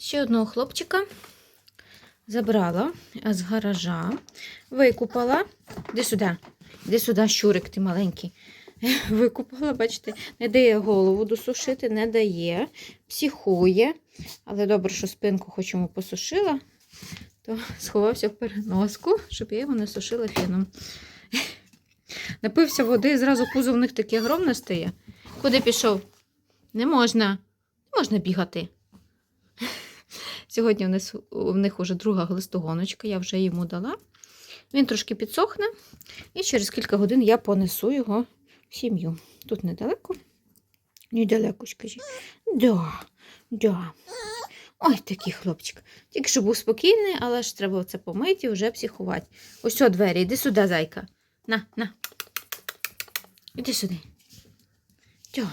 Ще одного хлопчика забрала з гаража, викупала. Іди сюди, іди сюди, щурик, ти маленький. Викупала, бачите, не дає голову досушити, не дає, психує. Але добре, що спинку хоч йому посушила, то сховався в переноску, щоб я його не сушила феном. Напився води, зразу пузо в них таке огромне стає. Куди пішов? Не можна. Не можна бігати. Сьогодні в них, в них уже друга глистогоночка, я вже йому дала. Він трошки підсохне, і через кілька годин я понесу його в сім'ю. Тут недалеко. Недалеко, скажіть. Да, да. Ой, такий хлопчик. Тільки що був спокійний, але ж треба це помити і вже психувати. Ось о, двері, іди сюди, зайка. На, на. Іди сюди. Тьо.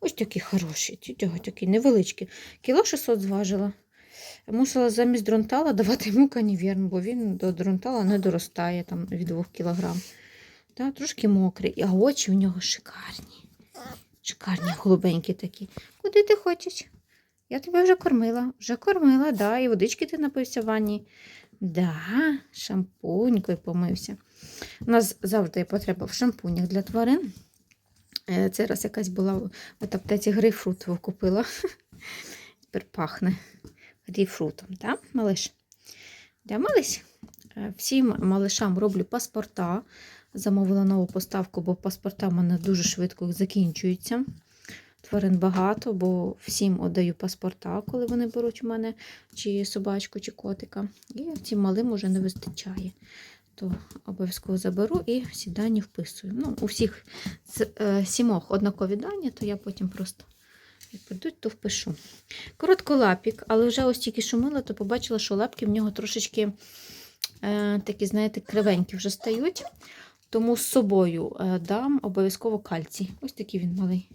Ось такий хороший, такий невеличкий. Кіло 600 зважила. Мусила замість дронтала давати йому каніверн, бо він до дронтала не доростає там, від 2 кг. Та, трошки мокрий, а очі у нього шикарні. Шикарні, голубенькі такі. Куди ти хочеш? Я тебе вже кормила. Вже кормила, да, і водички ти напився в ванні. Да, шампунькою помився. У нас завжди потреба в шампунях для тварин. Е, Це раз якась була от аптеці грейпфрутову купила. Тепер пахне малиш? Да, малиш? Е, Всім малишам роблю паспорта. Замовила нову поставку, бо паспорта в мене дуже швидко закінчуються. Тварин багато, бо всім віддаю паспорта, коли вони беруть у мене чи собачку, чи котика. І цим малим уже не вистачає. То обов'язково заберу і всі дані вписую. Ну, у всіх е, сімох однакові дані, то я потім просто як прийдуть, то впишу. Коротколапік, але вже ось тільки шумила, то побачила, що лапки в нього трошечки е, такі, знаєте, кривенькі вже стають. Тому з собою е, дам обов'язково кальцій. Ось такий він малий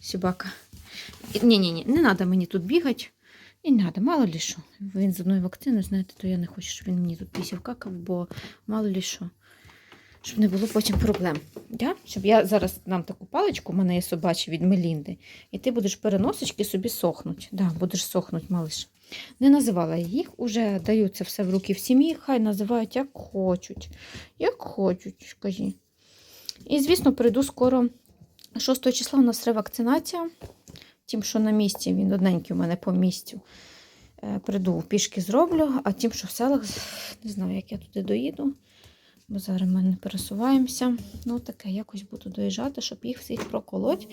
собака. Ні-ні, ні, не треба мені тут бігати. І не треба, мало лі що. Він з одною вакциною, знаєте, то я не хочу, щоб він мені тут пісів какав, бо мало лі що. Щоб не було потім проблем. Да? Щоб я зараз дам таку паличку, у мене є собачі від Мелінди, і ти будеш переносочки собі сохнуть. Да, будеш сохнуть, малиш. Не називала їх, уже даю це все в руки в сім'ї, хай називають як хочуть. Як хочуть, скажі. І, звісно, прийду скоро. 6 числа у нас ревакцинація. Тим, що на місці, він одненький у мене по місцю. Е, Прийду, пішки зроблю, а тим, що в селах, не знаю, як я туди доїду. Бо зараз ми не пересуваємося. Ну, таке, якось буду доїжджати, щоб їх всіх проколоть,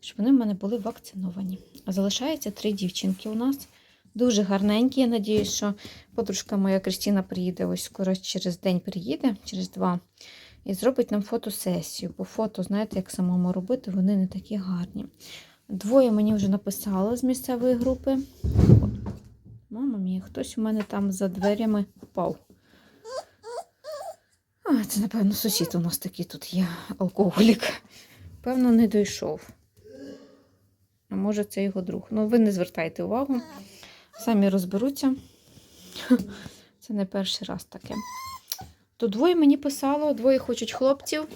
щоб вони в мене були вакциновані. А залишається три дівчинки у нас. Дуже гарненькі. Я надіюсь, що подружка моя Кристина приїде ось скоро через день приїде, через два. І зробить нам фотосесію. Бо фото, знаєте, як самому робити, вони не такі гарні. Двоє мені вже написали з місцевої групи. Мама мія, хтось у мене там за дверями впав. А, це, напевно, сусід у нас такий тут є алкоголік. Певно, не дійшов. А може, це його друг. Ну, ви не звертайте увагу. Самі розберуться. Це не перший раз таке. То двоє мені писало, двоє хочуть хлопців.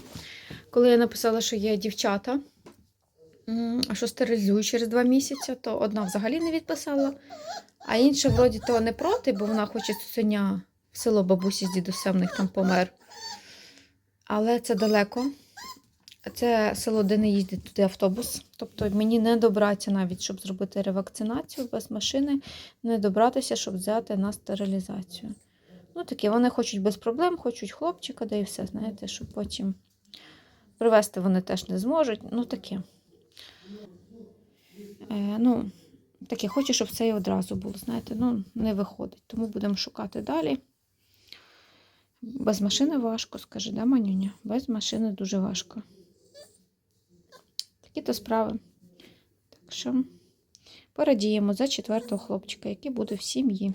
Коли я написала, що є дівчата, а що стерилізую через два місяці, то одна взагалі не відписала, а інша, вроді, то не проти, бо вона хоче цуценя в село бабусі з дідусем, них там помер. Але це далеко. Це село, де не їздить туди автобус. Тобто мені не добратися навіть, щоб зробити ревакцинацію без машини, не добратися, щоб взяти на стерилізацію. Ну, таке, вони хочуть без проблем, хочуть хлопчика, да і все, знаєте, щоб потім привезти вони теж не зможуть. Ну, таке. Е, ну, таке, хочу, щоб це і одразу було, знаєте, ну, не виходить. Тому будемо шукати далі. Без машини важко, скаже, да, Манюня? Без машини дуже важко. Такі то справи. Так що порадіємо за четвертого хлопчика, який буде в сім'ї.